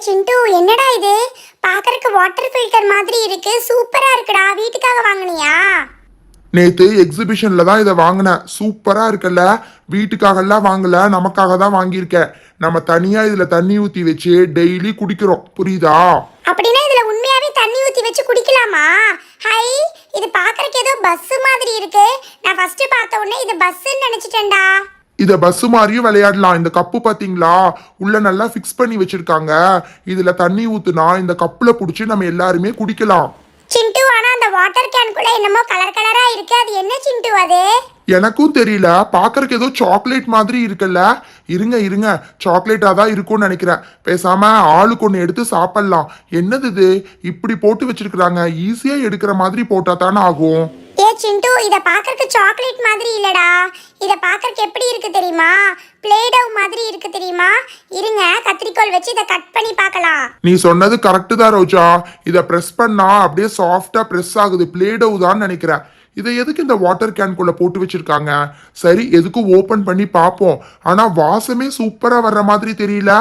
சிண்டு என்னடா இது? பார்க்கறதுக்கு வாட்டர் ஃபில்டர் மாதிரி இருக்கு. சூப்பரா இருக்குடா. வீட்டுக்காக வாங்குனியா? நேத்து எக்ஸிபிஷன்ல தான் இதை வாங்கினேன். சூப்பரா இருக்குல்ல? வீட்டுக்காகலாம் வாங்கல. நமக்காக தான் வாங்கியிருக்கேன் நம்ம தனியா இதுல தண்ணி ஊத்தி வச்சு டெய்லி குடிக்கிறோம். புரியுதா? அப்படின்னா இதுல உண்மையாவே தண்ணி ஊத்தி வச்சு குடிக்கலாமா? ஹை இது பார்க்கறதுக்கு ஏதோ பஸ் மாதிரி இருக்கு. நான் ஃபர்ஸ்ட் பார்த்த உடனே இது பஸ்ன்னு நினைச்சிட்டேன்டா. இத பஸ் மாதிரியும் விளையாடலாம். இந்த கப்பு பாத்தீங்களா? உள்ள நல்லா ஃபிக்ஸ் பண்ணி வச்சிருக்காங்க. இதுல தண்ணி ஊத்துனா இந்த கப்புல புடிச்சு நம்ம எல்லாருமே குடிக்கலாம். சிண்டு ஆனா அந்த வாட்டர் கேனுக்குள்ள என்னமோ கலர் கலரா இருக்கு. அது என்ன சிண்டு அது? எனக்கும் தெரியல. பார்க்கறதுக்கு ஏதோ சாக்லேட் மாதிரி இருக்குல்ல. இருங்க இருங்க. சாக்லேட்டா தான் இருக்கும்னு நினைக்கிறேன். பேசாம ஆளுக்கு ஒன்று எடுத்து சாப்பிடலாம். என்னது இது? இப்படி போட்டு வச்சிருக்கிறாங்க. ஈஸியா எடுக்கிற மாதிரி போட்டா தானே ஆகும். ஏ சிண்டு இத பார்க்கறதுக்கு சாக்லேட் மாதிரி இல்லடா. இத பார்க்கறதுக்கு எப்படி இருக்கு தெரியுமா? பிளேடவ் மாதிரி இருக்கு தெரியுமா? இருங்க கத்திரிக்கோல் வச்சு இத கட் பண்ணி பார்க்கலாம். நீ சொன்னது கரெக்டு தான் ரோஜா. இதை ப்ரெஸ் பண்ணா அப்படியே சாஃப்டா ப்ரெஸ் ஆகுது. பிளேடவு தான் நினைக்கிறேன் இதை எதுக்கு இந்த வாட்டர் கேன்குள்ள போட்டு வச்சிருக்காங்க? சரி எதுக்கும் ஓபன் பண்ணி பார்ப்போம். ஆனா வாசமே சூப்பரா வர்ற மாதிரி தெரியல.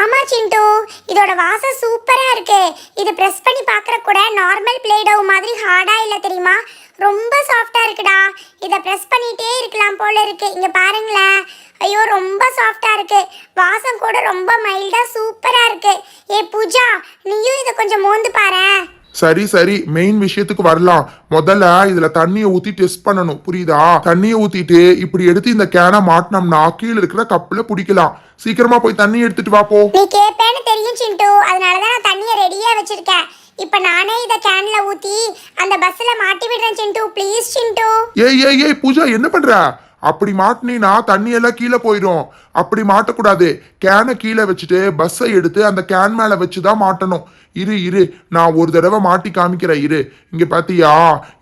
ஆமா சிண்டு. இதோட வாசம் சூப்பரா இருக்கு. இது பிரஸ் பண்ணி பார்க்கற கூட நார்மல் பிளேடவ் மாதிரி ஹார்டா இல்ல தெரியுமா? ரொம்ப சாஃப்டா இருக்குடா. இத பிரஸ் பண்ணிட்டே இருக்கலாம் போல இருக்கு. இங்க பாருங்களேன். ஐயோ ரொம்ப சாஃப்டா இருக்கு. வாசம் கூட ரொம்ப மைல்டா சூப்பரா இருக்கு. ஏ பூஜா நீயும் இத கொஞ்சம் மோந்து பாரேன். சரி சரி. மெயின் விஷயத்துக்கு வரலாம். முதல்ல இதுல தண்ணியை ஊத்தி டெஸ்ட் பண்ணணும். புரியுதா? தண்ணியை ஊத்திட்டு இப்படி எடுத்து இந்த கேனை மாட்டினோம்னா கீழே இருக்கிற கப்புல பிடிக்கலாம். சீக்கிரமா போய் தண்ணி எடுத்துட்டு வா போ. நீ கேப்பேன்னு தெரியும் சிண்டு. அதனால தான் நான் தண்ணியை ரெடியா வச்சிருக்கேன். இப்போ நானே இத கேன்ல ஊத்தி அந்த பஸ்ல மாட்டி விடுறேன் சிண்டு ப்ளீஸ் சிண்டு. ஏய் ஏய் ஏய் பூஜா என்ன பண்ற? அப்படி மாட்டினீனா தண்ணி எல்லாம் கீழே போயிடும். அப்படி மாட்டக்கூடாது. கேனை கீழே வச்சுட்டு பஸ்ஸை எடுத்து அந்த கேன் மேல வச்சு தான் மாட்டணும். இரு இரு. நான் ஒரு தடவை மாட்டி காமிக்கிறேன் இரு. இங்க பாத்தியா?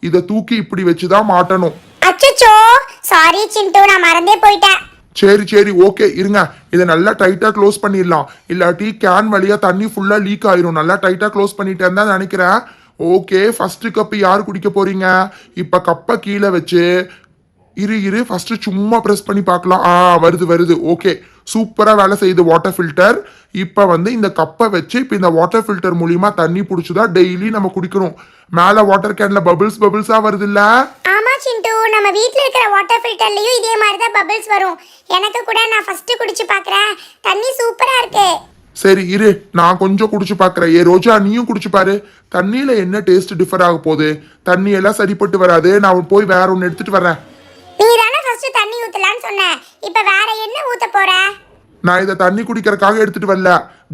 இதை தூக்கி இப்படி வச்சு தான் மாட்டணும். அச்சச்சோ! சாரி சிண்டு நான் மறந்தே போயிட்டேன். சரி சரி ஓகே இருங்க. இதை நல்லா டைட்டாக க்ளோஸ் பண்ணிடலாம். இல்லாட்டி கேன் வழியாக தண்ணி ஃபுல்லாக லீக் ஆயிரும். நல்லா டைட்டாக க்ளோஸ் பண்ணிட்டேன்னு தான் நினைக்கிறேன். ஓகே ஃபஸ்ட்டு கப்பு யார் குடிக்க போறீங்க? இப்போ கப்பை கீழே வச்சு இரு இரு ஃபஸ்ட்டு சும்மா ப்ரெஸ் பண்ணி பார்க்கலாம். ஆ வருது வருது. ஓகே சூப்பராக வேலை செய்யுது வாட்டர் ஃபில்டர் இப்போ வந்து இந்த கப்பை வச்சு இப்போ இந்த வாட்டர் ஃபில்டர் மூலியமாக தண்ணி பிடிச்சி தான் டெய்லி நம்ம குடிக்கணும். மேலே வாட்டர் கேனில் பபிள்ஸ் பபிள்ஸாக வருது இல்லை சிண்டு. நம்ம வீட்ல இருக்கிற வாட்டர் ஃபில்டர்லயும் இதே மாதிரி தான் பபிள்ஸ் வரும். எனக்கு கூட நான் ஃபர்ஸ்ட் குடிச்சு பார்க்கறேன் தண்ணி சூப்பரா இருக்கு. சரி இரு. நான் கொஞ்சம் குடிச்சு பார்க்கறேன் ஏ ரோஜா நீயும் குடிச்சு பாரு. தண்ணியில என்ன டேஸ்ட் டிஃபர் ஆக போகுது? தண்ணி எல்லாம் சரிப்பட்டு வராது. நான் போய் வேற ஒன்று எடுத்துட்டு வரேன் நீ தானே ஃபர்ஸ்ட் தண்ணி ஊத்தலாம்னு சொன்ன. இப்போ வேற என்ன ஊத்த போற? நான் இதை தண்ணி குடிக்கிறதுக்காக எடுத்துட்டு வரல.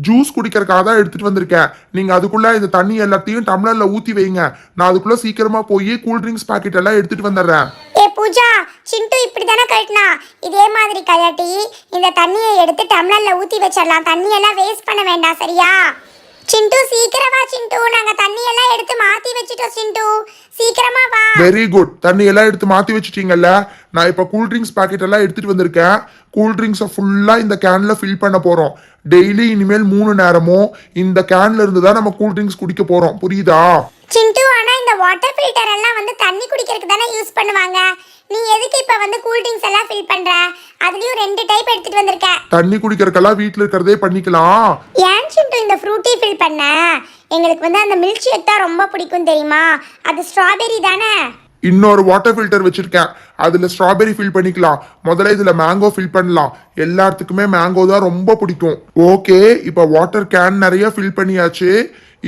ஜூஸ் குடிக்கிறதுக்காக தான் எடுத்துட்டு வந்திருக்கேன். நீங்க அதுக்குள்ள இந்த தண்ணி எல்லாத்தையும் டம்ளர்ல ஊத்தி வைங்க. நான் அதுக்குள்ள சீக்கிரமா போய் கூல் ட்ரிங்க்ஸ் பாக்கெட் எல்லாம் எடுத்துட்டு வந்துடுறேன். ஏ பூஜா சிண்டு இப்படி தானே கழட்டினா இதே மாதிரி கழட்டி இந்த தண்ணியை எடுத்து டம்ளர்ல ஊத்தி வச்சிடலாம். தண்ணியெல்லாம் வேஸ்ட் பண்ண வேண்டாம் சரியா? சிண்டு சீக்கிரம் வா சிண்டு. நாங்க தண்ணியெல்லாம் எடுத்து மாத்தி வச்சிட்டோம் சிண்டு. சீக்கிரமா வா. வெரி குட் தண்ணி எல்லாம் எடுத்து மாத்தி வச்சிட்டீங்கல்ல? நான் இப்ப கூல் ட்ரிங்க்ஸ் பாக்கெட் எல்லாம் எடுத்துட்டு வந்திருக்கேன். கூல் ட்ரிங்க்ஸை ஃபுல்லா இந்த கேன்ல ஃபில் பண்ண போறோம். டெய்லி இனிமேல் மூணு நேரமும் இந்த கேன்ல இருந்து தான் நம்ம கூல் ட்ரிங்க்ஸ் குடிக்க போறோம். புரியுதா? சிண்டு ஆனா இந்த வாட்டர் ஃபில்டர் எல்லாம் வந்து தண்ணி குடிக்கிறதுக்கு தானே யூஸ் பண்ணுவாங்க. நீ எதுக்கு இப்ப வந்து கூல் ட்ரிங்க்ஸ் எல்லாம் ஃபில் பண்ற? அதுலயும் ரெண்டு டைப் எடுத்துட்டு வந்திருக்க தண்ணி குடிக்கிறதுக்கெல்லாம் வீட்ல இருக்கிறதே பண்ணிக்கலாம். ஏன்? இந்த ஃப்ரூட்டி ஃபில் பண்ண? எங்களுக்கு வந்து அந்த மில்க் ஷேக் தான் ரொம்ப பிடிக்கும் தெரியுமா? அது ஸ்ட்ராபெரி தானே? இன்னொரு வாட்டர் ஃபில்டர் வச்சிருக்கேன். அதுல ஸ்ட்ராபெரி ஃபில் பண்ணிக்கலாம். முதல்ல இதுல மேங்கோ ஃபில் பண்ணலாம். எல்லாத்துக்குமே மேங்கோ தான் ரொம்ப பிடிக்கும். ஓகே இப்போ வாட்டர் கேன் நிறைய ஃபில் பண்ணியாச்சு.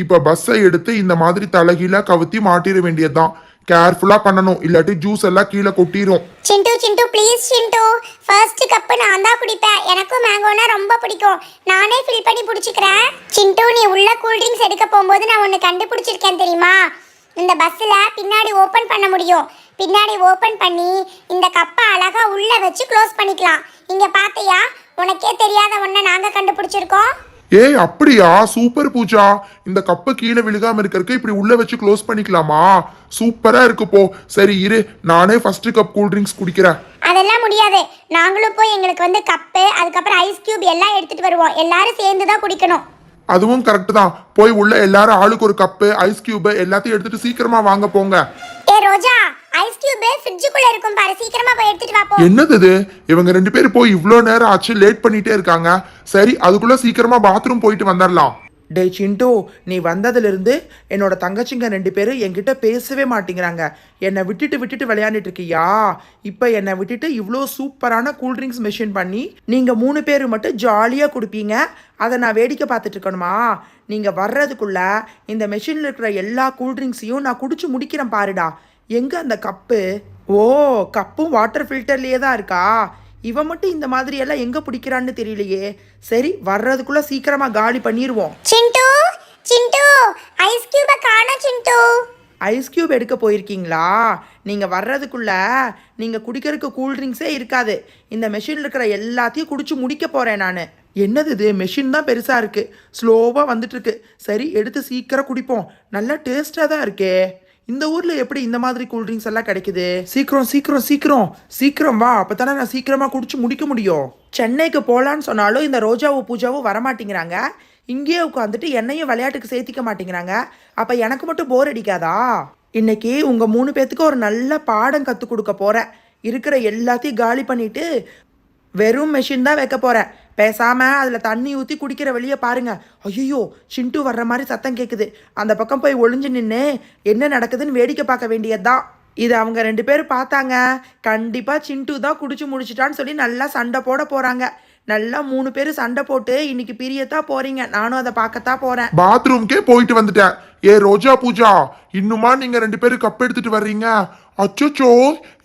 இப்போ பஸ்ஸை எடுத்து இந்த மாதிரி தலைகீழ கவுத்தி மாட்டிட வேண்டியதுதான். கேர்ஃபுல்லா பண்ணணும். இல்லாட்டி ஜூஸ் எல்லாம் கீழே கொட்டிரும். Chintu Chintu please Chintu. First cup நான் தான் குடிப்பேன். எனக்கும் மேங்கோனா ரொம்ப பிடிக்கும். நானே ஃபில் பண்ணி பிடிச்சிக்கிறேன். சிண்டு நீ உள்ள கூல் ட்ரிங்க்ஸ் எடுக்க போகும்போது நான் ஒன்று கண்டுபிடிச்சிருக்கேன் தெரியுமா? இந்த பஸ்ஸில் பின்னாடி ஓப்பன் பண்ண முடியும். பின்னாடி ஓப்பன் பண்ணி இந்த கப்பை அழகாக உள்ளே வச்சு க்ளோஸ் பண்ணிக்கலாம். இங்கே பார்த்தியா உனக்கே தெரியாத ஒன்றை நாங்கள் கண்டுபிடிச்சிருக்கோம். ஏய் அப்படியா? சூப்பர் பூஜா. இந்த கப்பை கீழே விழுகாம இருக்கிறதுக்கு இப்படி உள்ள வச்சு க்ளோஸ் பண்ணிக்கலாமா? சூப்பரா இருக்கு போ. சரி இரு. நானே ஃபர்ஸ்ட் கப் கூல் ட்ரிங்க்ஸ் குடிக்கிறேன். அதெல்லாம் முடியாது. நாங்களும் போய் எங்களுக்கு வந்து கப்பு அதுக்கப்புறம் ஐஸ் கியூப் எல்லாம் எடுத்துட்டு வருவோம். எல்லாரும் சேர்ந்து தான் குடிக்கணும். அதுவும் கரெக்ட் தான். போய் உள்ள எல்லாரும் ஆளுக்கு ஒரு கப்பு ஐஸ் கியூப் எல்லாத்தையும் எடுத்துட்டு சீக்கிரமா வாங்க போங்க. ஏ ரோஜா ஐஸ் கியூப் ஃப்ரிட்ஜுக்குள்ள இருக்கும் பாரு. சீக்கிரமா போய் எடுத்துட்டு வா போ. என்னது இது? இவங்க ரெண்டு பேரும் போய் இவ்வளோ நேரம் ஆச்சு லேட் பண்ணிட்டே இருக்காங்க. சரி அதுக்குள்ள சீக்கிரமா பாத்ரூம் போயிட்டு வந்துடலாம் டே சிண்டு நீ வந்ததுலேருந்து என்னோட தங்கச்சிங்க ரெண்டு பேரும் என்கிட்ட பேசவே மாட்டேங்கிறாங்க. என்னை விட்டுட்டு விட்டுட்டு விளையாண்டுட்டு இருக்கியா? இப்போ என்னை விட்டுட்டு இவ்வளோ சூப்பரான கூல்ட்ரிங்க்ஸ் மெஷின் பண்ணி நீங்கள் மூணு பேர் மட்டும் ஜாலியாக கொடுப்பீங்க. அதை நான் வேடிக்கை பார்த்துட்டு இருக்கணுமா? நீங்கள் வர்றதுக்குள்ள இந்த மெஷினில் இருக்கிற எல்லா கூல்ட்ரிங்க்ஸையும் நான் குடிச்சு முடிக்கிறேன் பாருடா. எங்கே அந்த கப்பு? ஓ கப்பும் வாட்டர் ஃபில்டர்லேயே தான் இருக்கா? இவன் மட்டும் இந்த மாதிரி எல்லாம் எங்கே பிடிக்கிறான்னு தெரியலையே. சரி வர்றதுக்குள்ள சீக்கிரமா காலி பண்ணிடுவோம் சிண்டு சிண்டு ஐஸ் கியூப காணோம் சிண்டு. ஐஸ் கியூப் எடுக்க போயிருக்கீங்களா? நீங்கள் வர்றதுக்குள்ள நீங்கள் குடிக்கிறதுக்கு கூல்ட்ரிங்க்ஸே இருக்காது. இந்த மெஷினில் இருக்கிற எல்லாத்தையும் குடிச்சு முடிக்க போகிறேன் நான். என்னது இது? மெஷின் தான் பெருசாக இருக்குது ஸ்லோவாக வந்துட்டுருக்கு சரி எடுத்து சீக்கிரம் குடிப்போம். நல்லா டேஸ்ட்டாக தான் இருக்கே. இந்த ஊரில் எப்படி இந்த மாதிரி கூல்ட்ரிங்க்ஸ் எல்லாம் கிடைக்குது? சீக்கிரம் சீக்கிரம் சீக்கிரம் சீக்கிரம் வா. அப்போ தானே நான் சீக்கிரமாக குடிச்சு முடிக்க முடியும். சென்னைக்கு போகலான்னு சொன்னாலும் இந்த ரோஜாவும் பூஜாவும் வரமாட்டேங்கிறாங்க. இங்கேயே உட்காந்துட்டு என்னையும் விளையாட்டுக்கு சேர்த்திக்க மாட்டேங்கிறாங்க. அப்போ எனக்கு மட்டும் போர் அடிக்காதா? இன்னைக்கு உங்கள் மூணு பேத்துக்கு ஒரு நல்ல பாடம் கற்றுக் கொடுக்க போகிறேன் இருக்கிற எல்லாத்தையும் காலி பண்ணிட்டு வெறும் மெஷின் தான் வைக்க போகிறேன் பேசாமல் அதில் தண்ணி ஊற்றி குடிக்கிற வெளியே பாருங்க. ஐயோ சிண்டு வர்ற மாதிரி சத்தம் கேட்குது அந்த பக்கம் போய் ஒளிஞ்சு நின்று என்ன நடக்குதுன்னு வேடிக்கை பார்க்க வேண்டியதுதான். இது அவங்க ரெண்டு பேரும் பார்த்தாங்க. கண்டிப்பாக சிண்டு தான் குடிச்சு முடிச்சிட்டான்னு சொல்லி நல்லா சண்டை போட போகிறாங்க நல்லா மூணு பேர் சண்டை போட்டு இன்னைக்கு பிரியத்தான் போறீங்க. நானும் அதை பார்க்கத்தான் போகிறேன் பாத்ரூம்க்கே போயிட்டு வந்துட்டேன். ஏ ரோஜா பூஜா இன்னுமா நீங்க ரெண்டு பேரும் கப் எடுத்துட்டு வர்றீங்க? அச்சோச்சோ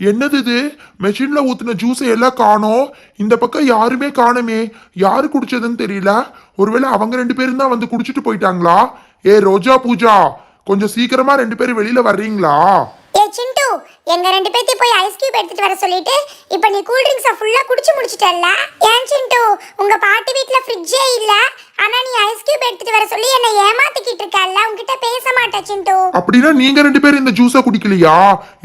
என்னது இது? மெஷின்ல ஊத்துன ஜூஸை எல்லாம் காணோம். இந்த பக்கம் யாருமே காணுமே. யாரு குடிச்சதுன்னு தெரியல. ஒருவேளை அவங்க ரெண்டு பேரும் தான் வந்து குடிச்சிட்டு போயிட்டாங்களா? ஏ ரோஜா பூஜா கொஞ்சம் சீக்கிரமா ரெண்டு பேரும் வெளியில வர்றீங்களா? சிண்டு எங்க ரெண்டு பேர்த்தையும் போய் ஐஸ் கியூப் எடுத்துட்டு வர சொல்லிட்டு இப்போ நீ கூல் ட்ரிங்க்ஸை ஃபுல்லா குடிச்சு முடிச்சிட்டல்ல? ஏன் சிண்டு உங்க பாட்டி வீட்ல ஃப்ரிட்ஜே இல்ல. ஆனா நீ ஐஸ் கியூப் எடுத்துட்டு வர சொல்லி என்னை ஏமாத்திக்கிட்டு இருக்கல்ல? உன்கிட்ட பேச மாட்டேன் சிண்டு. அப்படின்னா நீங்க ரெண்டு பேரும் இந்த ஜூஸை குடிக்கலையா?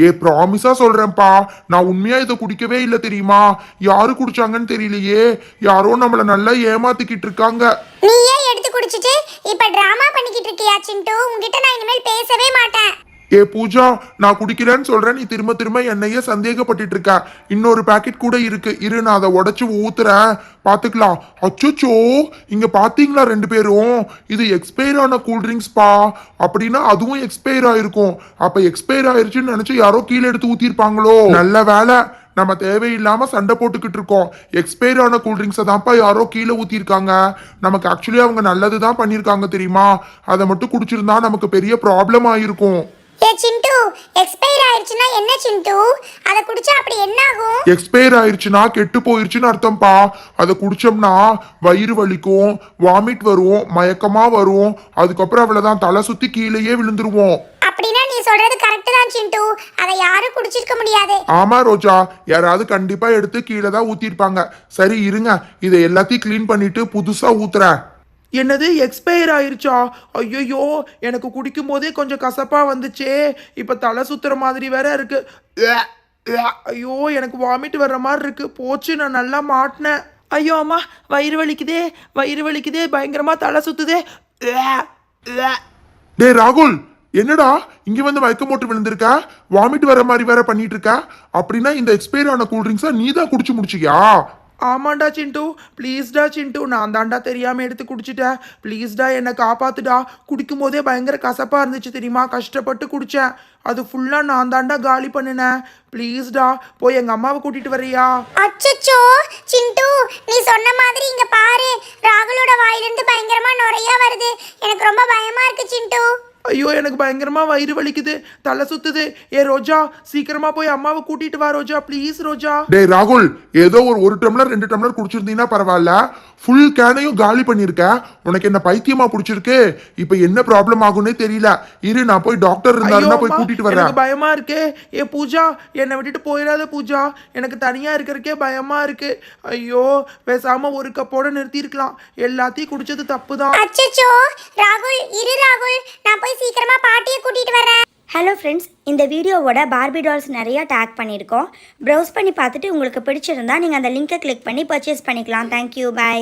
ஏ ப்ராமிஸா சொல்றேன்ப்பா. நான் உண்மையா இதை குடிக்கவே இல்லை தெரியுமா? யாரு குடிச்சாங்கன்னு தெரியலையே. யாரோ நம்மள நல்லா ஏமாத்திக்கிட்டு இருக்காங்க. நீயே எடுத்து குடிச்சிட்டு இப்ப டிராமா பண்ணிக்கிட்டு இருக்கியா சிண்டு? உன்கிட்ட நான் இனிமேல் பேசவே மாட்டேன். ஏ பூஜா நான் குடிக்கிறேன்னு சொல்றேன். நீ திரும்ப திரும்ப என்னையே சந்தேகப்பட்டுட்டு இருக்க இன்னொரு பாக்கெட் கூட இருக்கு. இரு நான் அதை உடச்சி ஊத்துறேன். பாத்துக்கலாம் அச்சோச்சோ இங்க பாத்தீங்களா ரெண்டு பேரும்? இது எக்ஸ்பயர் ஆன கூல்ட்ரிங்க்ஸ் பா. அப்படின்னா அதுவும் எக்ஸ்பயர் ஆயிருக்கும். அப்ப எக்ஸ்பயர் ஆயிருச்சுன்னு நினைச்சு யாரோ கீழே எடுத்து ஊத்திருப்பாங்களோ நல்ல வேலை நம்ம தேவையில்லாம சண்டை போட்டுக்கிட்டு இருக்கோம். எக்ஸ்பயர் ஆன கூல்ட்ரிங்ஸை தான்ப்பா யாரோ கீழே ஊற்றிருக்காங்க நமக்கு ஆக்சுவலி அவங்க நல்லது தான் பண்ணியிருக்காங்க தெரியுமா? அதை மட்டும் குடிச்சிருந்தா நமக்கு பெரிய ப்ராப்ளம் ஆயிருக்கும். சிண்டு எக்ஸ்பயர் ஆயிடுச்சுன்னா என்ன சிண்டு? அதை குடிச்சா அப்படி என்ன ஆகும் எக்ஸ்பயர் ஆயிருச்சுன்னா கெட்டு போயிருச்சுன்னு அர்த்தம்ப்பா அதை குடிச்சோம்னா வயிறு வலிக்கும் வாமிட் வரும் மயக்கமா வரும். அதுக்கப்புறம் அவ்வளவுதான். தலை சுத்தி கீழேயே விழுந்துருவோம். அப்படின்னா நீ சொல்றது கரெக்ட் தான் சிண்டு. அதை யாரும் குடிச்சிருக்க முடியாது. ஆமா ரோஜா. யாராவது கண்டிப்பா எடுத்து கீழே தான் ஊத்திருப்பாங்க சரி இருங்க. இதை எல்லாத்தையும் க்ளீன் பண்ணிட்டு புதுசா ஊத்துறேன். என்னது எக்ஸ்பயர் ஆயிருச்சா? ஐயோ எனக்கு குடிக்கும் போதே கொஞ்சம் கசப்பாக வந்துச்சே. இப்போ தலை சுத்துற மாதிரி வேற இருக்கு. ஐயோ எனக்கு வாமிட் வர்ற மாதிரி இருக்கு. போச்சு நான் நல்லா மாட்டினேன். ஐயோ அம்மா வயிறு வலிக்குதே வயிறு வலிக்குதே பயங்கரமா தலை சுத்துதே. டே ராகுல் என்னடா? இங்க வந்து மயக்கம் போட்டு விழுந்திருக்க? வாமிட் வர மாதிரி வேற பண்ணிட்டு இருக்க? அப்படின்னா இந்த எக்ஸ்பயர் ஆன கூல் நீ தான் குடிச்சு முடிச்சியா ஆமாண்டா சிண்டு. ப்ளீஸ்டா சிண்டு. நான் தாண்டா தெரியாமல் எடுத்து குடிச்சிட்டேன் ப்ளீஸ்டா என்னை காப்பாத்துடா. குடிக்கும் போதே பயங்கர கசப்பாக இருந்துச்சு தெரியுமா? கஷ்டப்பட்டு குடித்தேன் அது ஃபுல்லாக நான் தாண்டா காலி பண்ணினேன். ப்ளீஸ்டா போய் எங்கள் அம்மாவை கூட்டிட்டு வரியா அச்சச்சோ சிண்டு நீ சொன்ன மாதிரி இங்கே பாரு. ராகுலோட வாயிலிருந்து பயங்கரமாக நிறையா வருது. எனக்கு ரொம்ப பயமாக இருக்கு சிண்டு. ஐயோ எனக்கு பயங்கரமா வயிறு வலிக்குது தலை சுத்துது. ஏ ரோஜா சீக்கிரமா போய் அம்மாவை கூட்டிட்டு வா ரோஜா. ப்ளீஸ் ரோஜா. டேய் ராகுல் ஏதோ ஒரு ஒரு டம்ளர் ரெண்டு டம்ளர் குடிச்சிருந்தீங்கன்னா பரவாயில்ல. ஃபுல் கேனையும் காலி பண்ணிருக்க. உனக்கு என்ன பைத்தியமா பிடிச்சிருக்கு? இப்போ என்ன ப்ராப்ளம் ஆகும்னே தெரியல. இரு நான் போய் டாக்டர் இருந்தாருன்னா போய் கூட்டிட்டு வரேன் எனக்கு பயமா இருக்கே. ஏ பூஜா என்னை விட்டுட்டு போயிடாத பூஜா. எனக்கு தனியா இருக்கறக்கே பயமா இருக்கு. ஐயோ பேசாம ஒரு கப்போட நிறுத்தியிருக்கலாம். எல்லாத்தையும் குடிச்சது தப்பு தான் அச்சச்சோ ராகுல் இரு ராகுல். நான் போய் சீக்கிரமா பாட்டியை கூட்டிட்டு வரேன் ஹலோ ஃப்ரெண்ட்ஸ் இந்த வீடியோவோட பார்பி டால்ஸ் நிறையா டேக் பண்ணியிருக்கோம். ப்ரௌஸ் பண்ணி பார்த்துட்டு உங்களுக்கு பிடிச்சிருந்தா நீங்கள் அந்த லிங்கை கிளிக் பண்ணி பர்ச்சேஸ் பண்ணிக்கலாம். Thank you bye